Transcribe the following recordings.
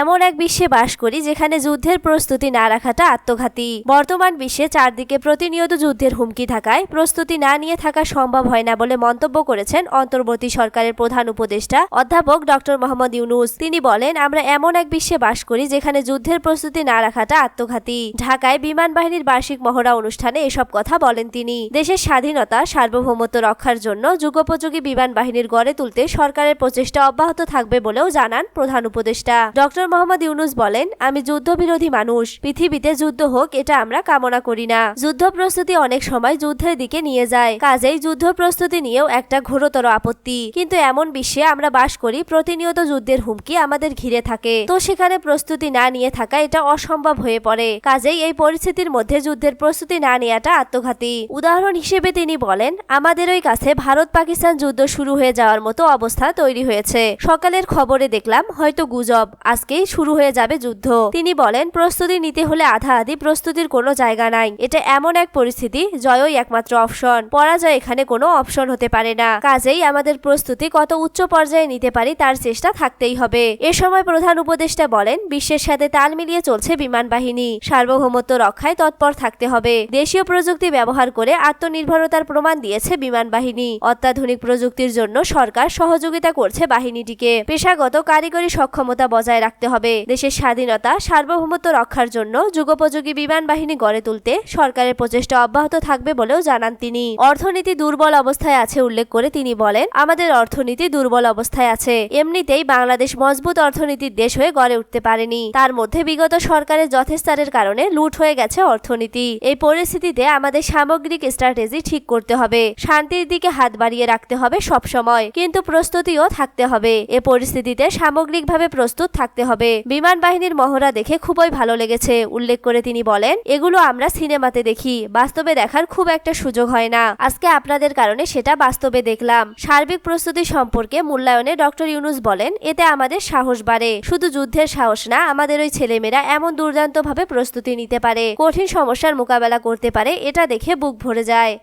এমন এক বিশ্বে বাস করি যেখানে যুদ্ধের প্রস্তুতি না রাখাটা আত্মঘাতী। বর্তমান বিশ্বে চারদিকে প্রতিনিয়ত যুদ্ধের হুমকি থাকায় প্রস্তুতি না নিয়ে থাকা সম্ভব হয় না বলে মন্তব্য করেছেন অন্তর্বর্তী সরকারের প্রধান উপদেষ্টা অধ্যাপক ডক্টর মোহাম্মদ ইউনুস। তিনি বলেন, আমরা এমন এক বিশ্বে বাস করি যেখানে যুদ্ধের প্রস্তুতি না রাখাটা আত্মঘাতী। ঢাকায় বিমান বাহিনীর বার্ষিক মহড়া অনুষ্ঠানে এসব কথা বলেন তিনি। দেশের স্বাধীনতা, সার্বভৌমত্ব রক্ষার জন্য যুগোপযোগী বিমান বাহিনীর গড়ে তুলতে সরকারের প্রচেষ্টা অব্যাহত থাকবে বলেও জানান প্রধান উপদেষ্টা। ডক্টর মোহাম্মদ ইউনুস বলেন, আমি যুদ্ধবিরোধী মানুষ। পৃথিবীতে যুদ্ধ হোক, এটা আমরা কামনা করি না। যুদ্ধ প্রস্তুতি অনেক সময় যুদ্ধের দিকে নিয়ে যায়। কাজেই যুদ্ধ প্রস্তুতি নিয়েও একটা ঘোরতর আপত্তি। কিন্তু এমন বিশ্বে আমরা বাস করি, প্রতিনিয়ত যুদ্ধের হুমকি আমাদের ঘিরে থাকে। তো সেখানে প্রস্তুতি না নিয়ে থাকা এটা অসম্ভব হয়ে পড়ে। কাজেই এই পরিস্থিতির মধ্যে যুদ্ধের প্রস্তুতি না নেওয়াটা আত্মঘাতী। উদাহরণ হিসেবে তিনি বলেন, আমাদের ওই কাছে ভারত পাকিস্তান যুদ্ধ শুরু হয়ে যাওয়ার মতো অবস্থা তৈরি হয়েছে। সকালের খবরে দেখলাম, হয়তো গুজব। আজকেই শুরু হয়ে যাবে যুদ্ধ। তিনি বলেন, প্রস্তুতি নিতে হলে আধা আধি প্রস্তুতির কোনো জায়গা নাই। এটা এমন এক পরিস্থিতি, জয়ই একমাত্র অপশন। পরাজয় এখানে কোনো অপশন হতে পারে না। কাজেই আমাদের প্রস্তুতি কত উচ্চ পর্যায়ে নিতে পারি তার চেষ্টা থাকতেই হবে। এ সময় প্রধান উপদেষ্টা বলেন, বিশ্বের সাথে তাল মিলিয়ে চলছে বিমান বাহিনী। সার্বভৌমত্ব রক্ষায় তৎপর থাকতে হবে। দেশীয় প্রযুক্তি ব্যবহার করে আত্মনির্ভরতার প্রমাণ দিয়েছে বিমান বাহিনী। অত্যাধুনিক প্রযুক্তির জন্য সরকার সহযোগিতা করছে বাহিনীটিকে। পেশাগত কারিগরি সক্ষমতা বজায় রাখতে হবে। দেশের স্বাধীনতা, সার্বভৌমত্ব রক্ষার জন্য যুগোপযোগী বিমান বাহিনী গড়ে তুলতে সরকারের প্রচেষ্টা অব্যাহত থাকবে বলেও জানান তিনি। অর্থনীতি দুর্বল অবস্থায় আছে উল্লেখ করে তিনি বলেন, আমাদের অর্থনীতি দুর্বল অবস্থায় আছে। এমনিতেই বাংলাদেশ মজবুত অর্থনীতির দেশ হয়ে গড়ে উঠতে পারেনি। তার মধ্যে বিগত সরকারের যথেষ্টারের কারণে লুট হয়ে গেছে অর্থনীতি। এই পরিস্থিতিতে আমাদের সামগ্রিক স্ট্র্যাটেজি ঠিক করতে হবে। শান্তির দিকে হাত বাড়িয়ে রাখতে হবে সব সময় কিন্তু প্রস্তুতিও থাকতে হবে। এ পরিস্থিতিতে সামগ্রিকভাবে প্রস্তুত থাকতে হবে। বিমান বাহিনীর মহড়া দেখে খুবই ভালো লেগেছে, উল্লেখ করে তিনি বলেন, এগুলো আমরা সিনেমাতে দেখি, বাস্তবে দেখার খুব একটা সুযোগ হয় না। আজকে আপনাদের কারণে সেটা বাস্তবে দেখলাম। সার্বিক প্রস্তুতি সম্পর্কে মূল্যায়নে ডক্টর ইউনুস বলেন, এতে আমাদের সাহস বাড়ে। শুধু যুদ্ধের সাহস না, আমাদের ওই ছেলেমেয়েরা এমন দুর্দান্তভাবে প্রস্তুতি নিতে পারে। কঠিন সমস্যার মোকাবেলা করতে পারে, এটা দেখে বুক ভরে যায়।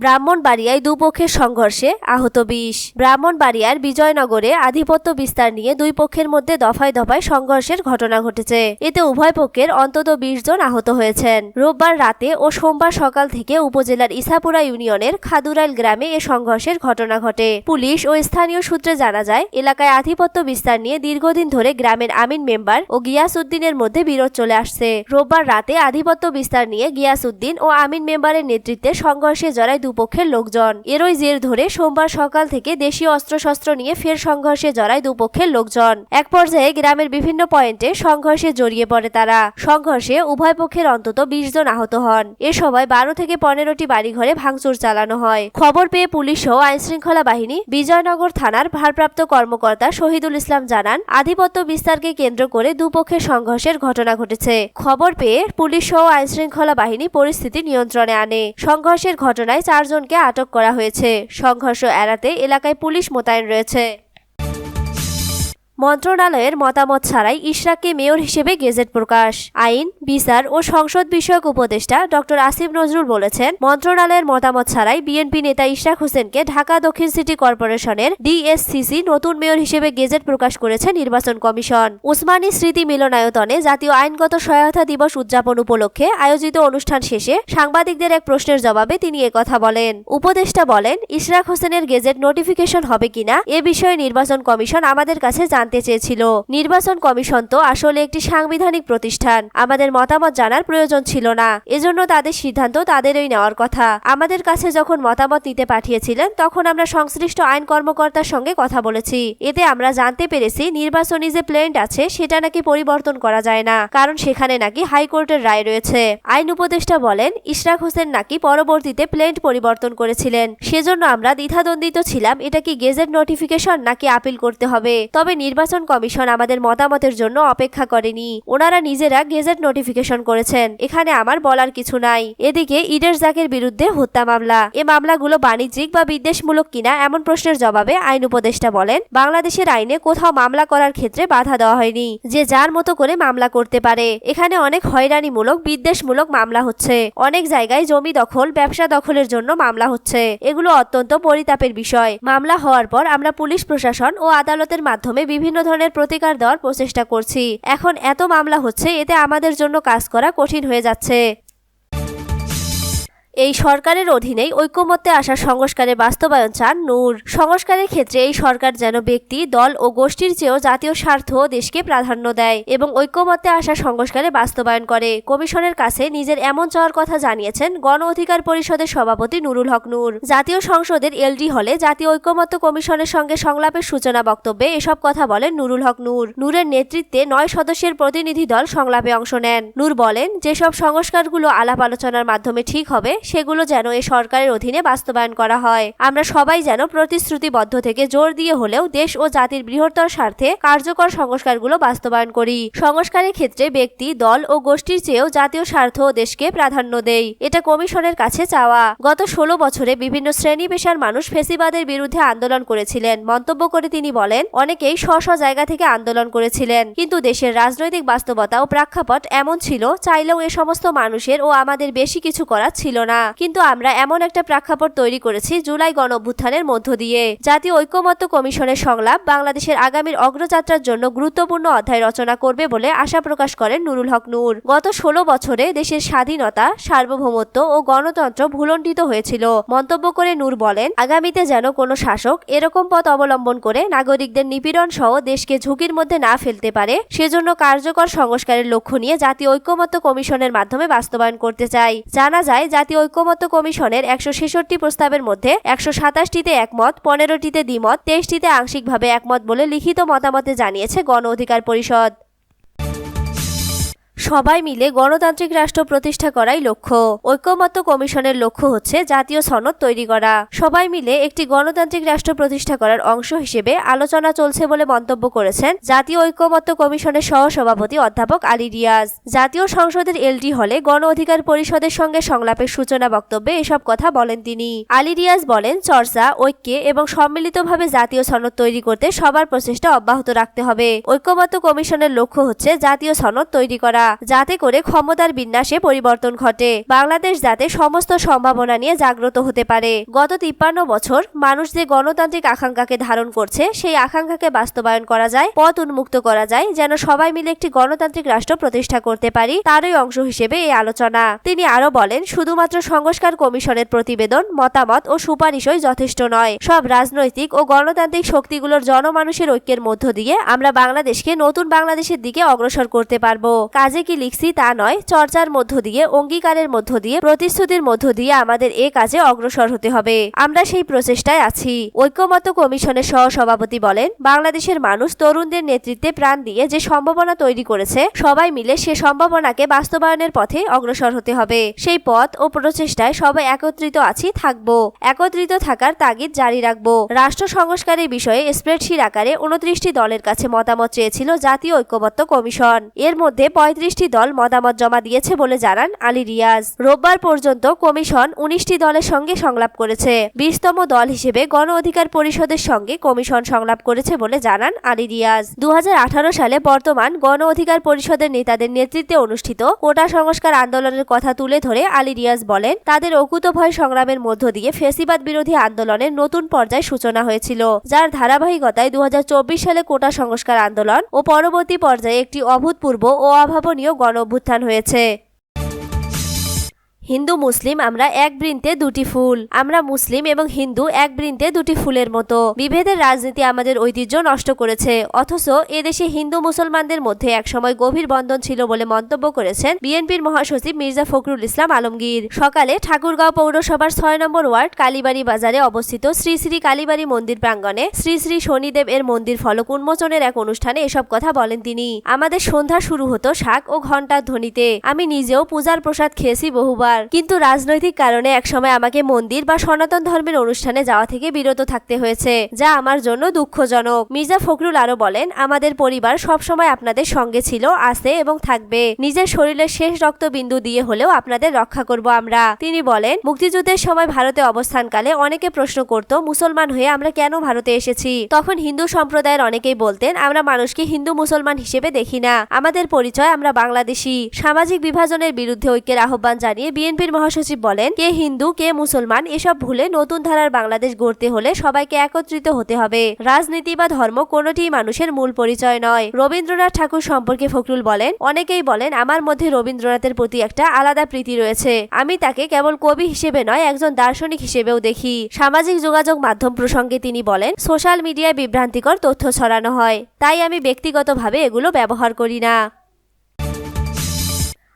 ব্রাহ্মণবাড়িয়ায় দুপক্ষের সংঘর্ষে আহত বিশ। ব্রাহ্মণবাড়িয়ার বিজয়নগরে আধিপত্য বিস্তার নিয়ে দুই পক্ষের মধ্যে দফায় দফায় সংঘর্ষের ঘটনা ঘটেছে। এতে উভয় পক্ষের অন্তত বিশ জন আহত হয়েছেন। রোববার রাতে ও সোমবার সকাল থেকে উপজেলার ইসাপুরা ইউনিয়নের খাদুরাইল গ্রামে এ সংঘর্ষের ঘটনা ঘটে। পুলিশ ও স্থানীয় সূত্রে জানা যায়, এলাকায় আধিপত্য বিস্তার নিয়ে দীর্ঘদিন ধরে গ্রামের আমিন মেম্বার ও গিয়াস উদ্দিনের মধ্যে বিরোধ চলে আসছে। রোববার রাতে আধিপত্য বিস্তার নিয়ে গিয়াস উদ্দিন ও আমিন মেম্বারের নেতৃত্বে সংঘর্ষে জড়ায় দুপক্ষের লোকজন। এরই জের ধরে সোমবার সকাল থেকে দেশীয় অস্ত্রশস্ত্র নিয়ে ফের সংঘর্ষে জড়ায় দুপক্ষের লোকজন। এক পর্যায়ে গ্রামের বিভিন্ন পয়েন্টে সংঘর্ষে জড়িয়ে পড়ে তারা। সংঘর্ষে উভয় পক্ষের অন্তত বিশ জন আহত হন। এ সময় বারো থেকে পনেরোটি বাড়িঘরে ভাঙচুর চালানো হয়। খবর পেয়ে পুলিশ ও আইনশৃঙ্খলা বাহিনী বিজয়নগর থানার ভারপ্রাপ্ত কর্মকর্তা শহীদুল ইসলাম জানান, আধিপত্য বিস্তারকে কেন্দ্র করে দুপক্ষের সংঘর্ষের ঘটনা ঘটেছে। খবর পেয়ে পুলিশ ও আইনশৃঙ্খলা বাহিনী পরিস্থিতি নিয়ন্ত্রণে আনে। সংঘর্ষের ঘটনায় চারজনকে আটক করা হয়েছে। সংঘর্ষ এড়াতে এলাকায় পুলিশ মোতায়েন রয়েছে। মন্ত্রণালয়ের মতামত ছাড়াই ইশরাককে মেয়র হিসেবে গেজেট প্রকাশ। আইন, বিচার ও সংসদ বিষয়ক উপদেষ্টা ডক্টর আসিফ নজরুল বলেছেন, মন্ত্রণালয়ের মতামত ছাড়াই বিএনপি নেতা ইশরাক হোসেনকে ঢাকা দক্ষিণ সিটি কর্পোরেশনের ডিএসসিসি নতুন মেয়র হিসেবে গেজেট প্রকাশ করেছে নির্বাচন কমিশন। উসমানী স্মৃতি মিলনায়তনে জাতীয় আইনগত সহায়তা দিবস উদযাপন উপলক্ষে আয়োজিত অনুষ্ঠান শেষে সাংবাদিকদের এক প্রশ্নের জবাবে তিনি একথা বলেন। উপদেষ্টা বলেন, ইশরাক হোসেনের গেজেট নোটিফিকেশন হবে কিনা এ বিষয়ে নির্বাচন কমিশন আমাদের কাছে জানতে চেয়েছিল। নির্বাচন কমিশন তো আসলে একটি সাংবিধানিক প্রতিষ্ঠান। আমাদের মতামত জানার প্রয়োজন ছিল না। এজন্য তাদের সিদ্ধান্ত তাদেরই নেওয়ার কথা। আমাদের কাছে যখন মতামত নিতে পাঠিয়েছিলেন, তখন আমরা সংশ্লিষ্ট আইন কর্মকর্তার সঙ্গে কথা বলেছি। এতে আমরা জানতে পেরেছি, নির্বাচনী যে প্লেন্ট আছে, সেটা নাকি পরিবর্তন করা যায় না, কারণ সেখানে নাকি হাইকোর্টের রায় রয়েছে। আইন উপদেষ্টা বলেন, ইশরাক হোসেন নাকি পরবর্তীতে প্লেন্ট পরিবর্তন করেছিলেন। সেজন্য আমরা দ্বিধাদ্বন্দ্বিত ছিলাম, এটা কি গেজেট নোটিফিকেশন নাকি আপিল করতে হবে। তবে নির্বাচন কমিশন আমাদের মতামতের জন্য অপেক্ষা করেনি। ওনারা নিজেরা গেজেট নোটিফিকেশন করেছেন। এখানে আমার বলার কিছু নাই। এদিকে ইডের জাকের বিরুদ্ধে হত্যা মামলা। এ মামলাগুলো বাণিজ্যিক বা বিদ্বেষমূলক কিনা এমন প্রশ্নের জবাবে আইন উপদেষ্টা বলেন, বাংলাদেশের আইনে কোথাও মামলা করার ক্ষেত্রে বাধা দেওয়া হয়নি। যে যার মতো করে মামলা করতে পারে। এখানে অনেক হয়রানিমূলক, বিদ্বেষমূলক মামলা হচ্ছে। অনেক জায়গায় জমি দখল, ব্যবসা দখলের জন্য মামলা হচ্ছে। এগুলো অত্যন্ত পরিতাপের বিষয়। মামলা হওয়ার পর আমরা পুলিশ, প্রশাসন ও আদালতের মাধ্যমে বিভিন্ন ধরনের প্রতিকার দেওয়ার প্রচেষ্টা করছি। এখন এত মামলা হচ্ছে, এতে আমাদের জন্য কাজ করা কঠিন হয়ে যাচ্ছে। এই সরকারের অধীনেই ঐক্যমত্যে আসা সংস্কারের বাস্তবায়ন চান নূর। সংস্কারের ক্ষেত্রে এই সরকার যেন ব্যক্তি, দল ও গোষ্ঠীর চেয়েও জাতীয় স্বার্থ দেশকে প্রাধান্য দেয় এবং ঐক্যমত্যে আসা সংস্কারে বাস্তবায়ন করে। কমিশনের কাছে নিজের এমন চাওয়ার কথা জানিয়েছেন গণ অধিকার পরিষদের সভাপতি নুরুল হক নূর। জাতীয় সংসদের এলডি হলে জাতীয় ঐক্যমত্য কমিশনের সঙ্গে সংলাপের সূচনা বক্তব্যে এসব কথা বলেন নুরুল হক নূর। নূরের নেতৃত্বে নয় সদস্যের প্রতিনিধি দল সংলাপে অংশ নেন। নূর বলেন, যেসব সংস্কারগুলো আলাপ আলোচনার মাধ্যমে ঠিক হবে সেগুলো যেন এ সরকারের অধীনে বাস্তবায়ন করা হয়। আমরা সবাই যেন প্রতিশ্রুতিবদ্ধ থেকে জোর দিয়ে হলেও দেশ ও জাতির বৃহত্তর স্বার্থে কার্যকর সংস্কারগুলো বাস্তবায়ন করি। সংস্কারের ক্ষেত্রে ব্যক্তি, দল ও গোষ্ঠীর চেয়েও জাতীয় স্বার্থ দেশকে প্রাধান্য দেই। এটা কমিশনের কাছে চাওয়া। গত ষোলো বছরে বিভিন্ন শ্রেণি পেশার মানুষ ফেসিবাদের বিরুদ্ধে আন্দোলন করেছিলেন। মন্তব্য করে তিনি বলেন, অনেকেই স্ব স্ব জায়গা থেকে আন্দোলন করেছিলেন। কিন্তু দেশের রাজনৈতিক বাস্তবতা ও প্রেক্ষাপট এমন ছিল, চাইলেও এ সমস্ত মানুষের ও আমাদের বেশি কিছু করার ছিল না। কিন্তু আমরা এমন একটা প্রেক্ষাপট তৈরি করেছি জুলাই গণ অভ্যুত্থানের মধ্য দিয়ে। জাতীয় ঐক্যমত্য কমিশনের সংলাপ বাংলাদেশের আগামীর অগ্রযাত্রার জন্য গুরুত্বপূর্ণ অধ্যায় রচনা করবে বলে আশা প্রকাশ করেন নুরুল হক নূর। গত ষোলো বছরে দেশের স্বাধীনতা, সার্বভৌমত্ব ও গণতন্ত্র ভুলণ্ঠিত হয়েছিল। মন্তব্য করে নূর বলেন, আগামীতে যেন কোনো শাসক এরকম পথ অবলম্বন করে নাগরিকদের নিপীড়ন সহ দেশকে ঝুঁকির মধ্যে না ফেলতে পারে, সেজন্য কার্যকর সংস্কারের লক্ষ্য নিয়ে জাতীয় ঐক্যমত্য কমিশনের মাধ্যমে বাস্তবায়ন করতে চাই। জানা যায়, জাতীয় ঐক্যমত্য কমিশনের একশো ছেষট্টি প্রস্তাবের মধ্যে একশো সাতাশটিতে একমত, পনেরোটিতে দ্বিমত, তেইশটিতে আংশিকভাবে একমত বলে লিখিত মতামতে জানিয়েছে গণ অধিকার পরিষদ। সবাই মিলে গণতান্ত্রিক রাষ্ট্র প্রতিষ্ঠা করাই লক্ষ্য। ঐক্যমত্য কমিশনের লক্ষ্য হচ্ছে জাতীয় সনদ তৈরি করা। সবাই মিলে একটি গণতান্ত্রিক রাষ্ট্র প্রতিষ্ঠা করার অংশ হিসেবে আলোচনা চলছে বলে মন্তব্য করেছেন জাতীয় ঐক্যমত্য কমিশনের সহসভাপতি অধ্যাপক আলী রিয়াজ। জাতীয় সংসদের এলডি হলে গণ অধিকার পরিষদের সঙ্গে সংলাপের সূচনা বক্তব্যে এসব কথা বলেন তিনি। আলী রিয়াজ বলেন, চর্চা, ঐক্যে এবং সম্মিলিতভাবে জাতীয় সনদ তৈরি করতে সবার প্রচেষ্টা অব্যাহত রাখতে হবে। ঐক্যমত্য কমিশনের লক্ষ্য হচ্ছে জাতীয় সনদ তৈরি করা। যাতে করে ক্ষমতার বিন্যাসে পরিবর্তন ঘটে। বাংলাদেশ যাতে সমস্ত সম্ভাবনা নিয়ে জাগ্রত হতে পারে। গত তিপ্পান্ন বছর মানুষ যে গণতান্ত্রিক আকাঙ্ক্ষাকে ধারণ করছে, সেই আকাঙ্ক্ষাকে বাস্তবায়ন করা যায়, পথ উন্মুক্ত করা যায়, যেন সবাই মিলে একটি গণতান্ত্রিক রাষ্ট্র প্রতিষ্ঠা করতে পারি, তারই অংশ হিসেবে এই আলোচনা। তিনি আরও বলেন, শুধুমাত্র সংস্কার কমিশনের প্রতিবেদন, মতামত ও সুপারিশই যথেষ্ট নয়। সব রাজনৈতিক ও গণতান্ত্রিক শক্তিগুলোর জনমানুষের ঐক্যের মধ্য দিয়ে আমরা বাংলাদেশকে নতুন বাংলাদেশের দিকে অগ্রসর করতে পারব। কাজে কি লিখছি তা নয়, চর্চার মধ্য দিয়ে, অঙ্গীকারের মধ্য দিয়ে, প্রতিশ্রুতির মধ্য দিয়ে আমাদের এ কাজে অগ্রসর হতে হবে। আমরা সেই প্রচেষ্টায় আছি। ঐক্যমত্য কমিশনের সহ সভাপতি বলেন, বাংলাদেশের মানুষ তরুণদের নেতৃত্বে প্রাণ দিয়ে যে সম্ভাবনা তৈরি করেছে, সবাই মিলে সে সম্ভাবনাকে বাস্তবায়নের পথে অগ্রসর হতে হবে। সেই পথ ও প্রচেষ্টায় সবাই একত্রিত আছি, থাকব। একত্রিত থাকার তাগিদ জারি রাখব। রাষ্ট্র সংস্কারের বিষয়ে স্প্রেডশিট আকারে উনত্রিশটি দলের কাছে মতামত চেয়েছিল জাতীয় ঐক্যমত্য কমিশন। এর মধ্যে পঁয়ত্রিশটি দল মতামত জমা দিয়েছে বলে জানান আলী রিয়াজ। রোববার পর্যন্ত কমিশন উনিশটি দলের সঙ্গে সংলাপ করেছে। বিশতম দল হিসেবে গণ অধিকার পরিষদের সঙ্গে কমিশন সংলাপ করেছে বলে জানান আলী রিয়াজ। দুহাজার আঠারো সালে বর্তমান গণ অধিকার পরিষদের নেতাদের নেতৃত্বে অনুষ্ঠিত কোটা সংস্কার আন্দোলনের কথা তুলে ধরে আলী রিয়াজ বলেন, তাদের অকুতভয় সংগ্রামের মধ্য দিয়ে ফেসিবাদ বিরোধী আন্দোলনের নতুন পর্যায় সূচনা হয়েছিল, যার ধারাবাহিকতায় দু হাজার চব্বিশ সালে কোটা সংস্কার আন্দোলন ও পরবর্তী পর্যায়ে একটি অভূতপূর্ব ও অভাবনীয় গণ অভ্যুত্থান হয়েছে। হিন্দু, মুসলিম, আমরা এক বৃন্তে দুটি ফুল। আমরা মুসলিম এবং হিন্দু এক বৃন্তে দুটি ফুলের মতো। বিভেদের রাজনীতি আমাদের ঐতিহ্য নষ্ট করেছে। অথচ এদেশে হিন্দু মুসলমানদের মধ্যে একসময় গভীর বন্ধন ছিল বলে মন্তব্য করেছেন বিএনপির মহাসচিব মির্জা ফখরুল ইসলাম আলমগীর। সকালে ঠাকুরগাঁও পৌরসভার ছয় নম্বর ওয়ার্ড কালীবাড়ি বাজারে অবস্থিত শ্রী শ্রী কালীবাড়ি মন্দির প্রাঙ্গণে শ্রী শ্রী শনিদেব এর মন্দির ফলক উন্মোচনের এক অনুষ্ঠানে এসব কথা বলেন তিনি। আমাদের সন্ধ্যা শুরু হতো শাক ও ঘণ্টার ধ্বনিতে। আমি নিজেও পূজার প্রসাদ খেয়েছি বহুবার। কিন্তু রাজনৈতিক কারণে একসময় আমাকে মন্দির বা সনাতন ধর্মের অনুষ্ঠানে যাওয়া থেকে বিরত থাকতে হয়েছে, যা আমার জন্য দুঃখজনক। মির্জা ফখরুল আরও বলেন, আমাদের পরিবার সবসময় আপনাদের সঙ্গে ছিল, আছে এবং থাকবে। নিজের শরীরের শেষ রক্তবিন্দু দিয়ে হলেও আপনাদের রক্ষা করব আমরা। তিনি বলেন, মুক্তিযুদ্ধের সময় ভারতে অবস্থানকালে অনেকে প্রশ্ন করত, মুসলমান হয়ে আমরা কেন ভারতে এসেছি? তখন হিন্দু সম্প্রদায়ের অনেকেই বলতেন, আমরা মানুষকে হিন্দু মুসলমান হিসেবে দেখি না। আমাদের পরিচয় আমরা বাংলাদেশি। সামাজিক বিভাজনের বিরুদ্ধে ঐক্যের আহ্বান জানিয়ে বিএনপির মহাসচিব বলেন, কে হিন্দু, কে মুসলমান, এসব ভুলে নতুন ধারার বাংলাদেশ গড়তে হলে সবাইকে একত্রিত হতে হবে। রাজনীতি বা ধর্ম কোনোটিই মানুষের মূল পরিচয় নয়। রবীন্দ্রনাথ ঠাকুর সম্পর্কে ফখরুল বলেন, অনেকেই বলেন, আমার মধ্যে রবীন্দ্রনাথের প্রতি একটা আলাদা প্রীতি রয়েছে। আমি তাকে কেবল কবি হিসেবে নয়, একজন দার্শনিক হিসেবেও দেখি। সামাজিক যোগাযোগ মাধ্যম প্রসঙ্গে তিনি বলেন, সোশ্যাল মিডিয়ায় বিভ্রান্তিকর তথ্য ছড়ানো হয়। তাই আমি ব্যক্তিগতভাবে এগুলো ব্যবহার করি না।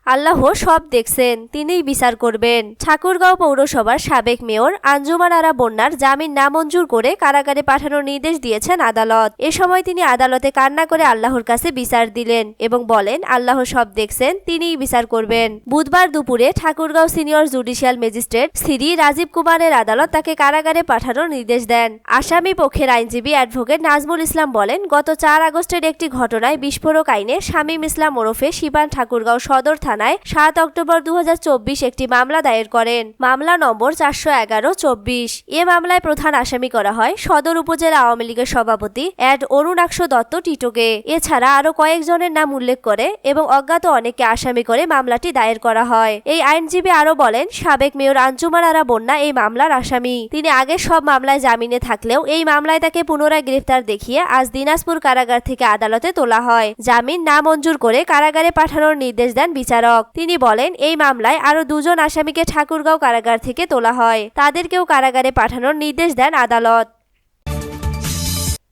আল্লাহ সব দেখছেন, তিনিই বিচার করবেন। ঠাকুরগাঁও পৌরসভার সাবেক মেয়র আঞ্জুমান আরা বন্যার জামিন নামঞ্জুর করে কারাগারে পাঠানোর নির্দেশ দিয়েছেন আদালত। এ সময় তিনি আদালতে কান্না করে আল্লাহর কাছে বিচার দিলেন এবং বলেন, আল্লাহ সব দেখছেন, তিনিই বিচার করবেন। বুধবার দুপুরে Thakurgaon senior judicial magistrate Shri Rajib কুমারের আদালত তাকে কারাগারে পাঠানোর নির্দেশ দেন। আসামি পক্ষের আইনজীবী অ্যাডভোকেট নাজমুল ইসলাম বলেন, গত চার আগস্টের একটি ঘটনায় বিস্ফোরক আইনে শামীম ইসলাম ওরফে শিবান ঠাকুরগাঁও সদর থানায় সাত অক্টোবর দু হাজার চব্বিশ একটি মামলা দায়ের করেন। মামলা নম্বর চারশো এগারো চব্বিশ। এ মামলায় প্রধান আসামি করা হয় সদর উপজেলা আওয়ামী লীগের সভাপতি অ্যাড অরুণাক্ষ দত্ত টিটোকে। এছাড়া আরও কয়েকজনের নাম উল্লেখ করে এবং অজ্ঞাত অনেককে আসামি করে মামলাটি দায়ের করা হয়। এই আইনজীবী আরও বলেন, সাবেক মেয়র আঞ্জুমান আরা বন্যা এই মামলার আসামি। তিনি আগে সব মামলায় জামিনে থাকলেও এই মামলায় তাকে পুনরায় গ্রেফতার দেখিয়ে আজ দিনাজপুর কারাগার থেকে আদালতে তোলা হয়। জামিন না মঞ্জুর করে কারাগারে পাঠানোর নির্দেশ দেন বিচারক। তিনি বলেন, এই মামলায় আরও দুজন আসামিকে ঠাকুরগাঁও কারাগার থেকে তোলা হয়। তাদেরকেও কারাগারে পাঠানোর নির্দেশ দেন আদালত।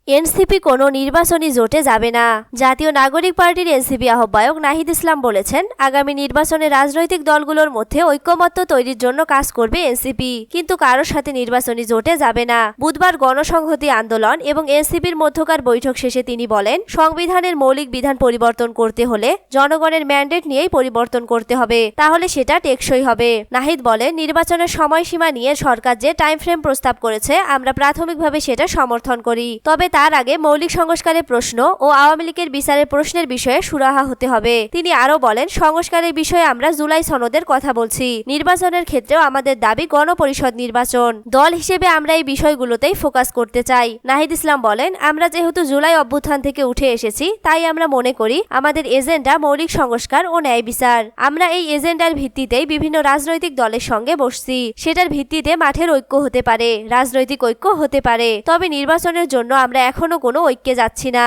এনসিপি কোনো নির্বাচনী জোটে যাবে না। জাতীয় নাগরিক পার্টির এনসিপি আহ্বায়ক নাহিদ ইসলাম বলেছেন, আগামী নির্বাচনে রাজনৈতিক দলগুলোর মধ্যে ঐক্যমত্য তৈরির জন্য কাজ করবে এনসিপি। কিন্তু কারোর সাথে নির্বাচনী জোটে যাবে না। বুধবার গণসংহতি আন্দোলন এবং এনসিপির মধ্যকার বৈঠক শেষে তিনি বলেন, সংবিধানের মৌলিক বিধান পরিবর্তন করতে হলে জনগণের ম্যান্ডেট নিয়েই পরিবর্তন করতে হবে। তাহলে সেটা টেকসই হবে। নাহিদ বলেন, নির্বাচনের সময়সীমা নিয়ে সরকার যে টাইম ফ্রেম প্রস্তাব করেছে, আমরা প্রাথমিকভাবে সেটা সমর্থন করি। তবে তার আগে মৌলিক সংস্কারের প্রশ্ন ও আওয়ামী লীগের বিচারের প্রশ্নের বিষয়ে সুরাহা হতে হবে। তিনি আরও বলেন, সংস্কারের বিষয়ে আমরা জুলাই সনদের কথা বলছি। নির্বাচনের ক্ষেত্রেও আমাদের দাবি গণপরিষদ নির্বাচন। দল হিসেবে আমরা এই বিষয়গুলোতেই ফোকাস করতে চাই। নাহিদ ইসলাম বলেন, আমরা যেহেতু জুলাই অভ্যুত্থান থেকে উঠে এসেছি, তাই আমরা মনে করি আমাদের এজেন্ডা মৌলিক সংস্কার ও ন্যায় বিচার। আমরা এই এজেন্ডার ভিত্তিতেই বিভিন্ন রাজনৈতিক দলের সঙ্গে বসছি। সেটার ভিত্তিতে মাঠের ঐক্য হতে পারে, রাজনৈতিক ঐক্য হতে পারে। তবে নির্বাচনের জন্য আমরা এখনও কোনো ঐক্যে যাচ্ছি না।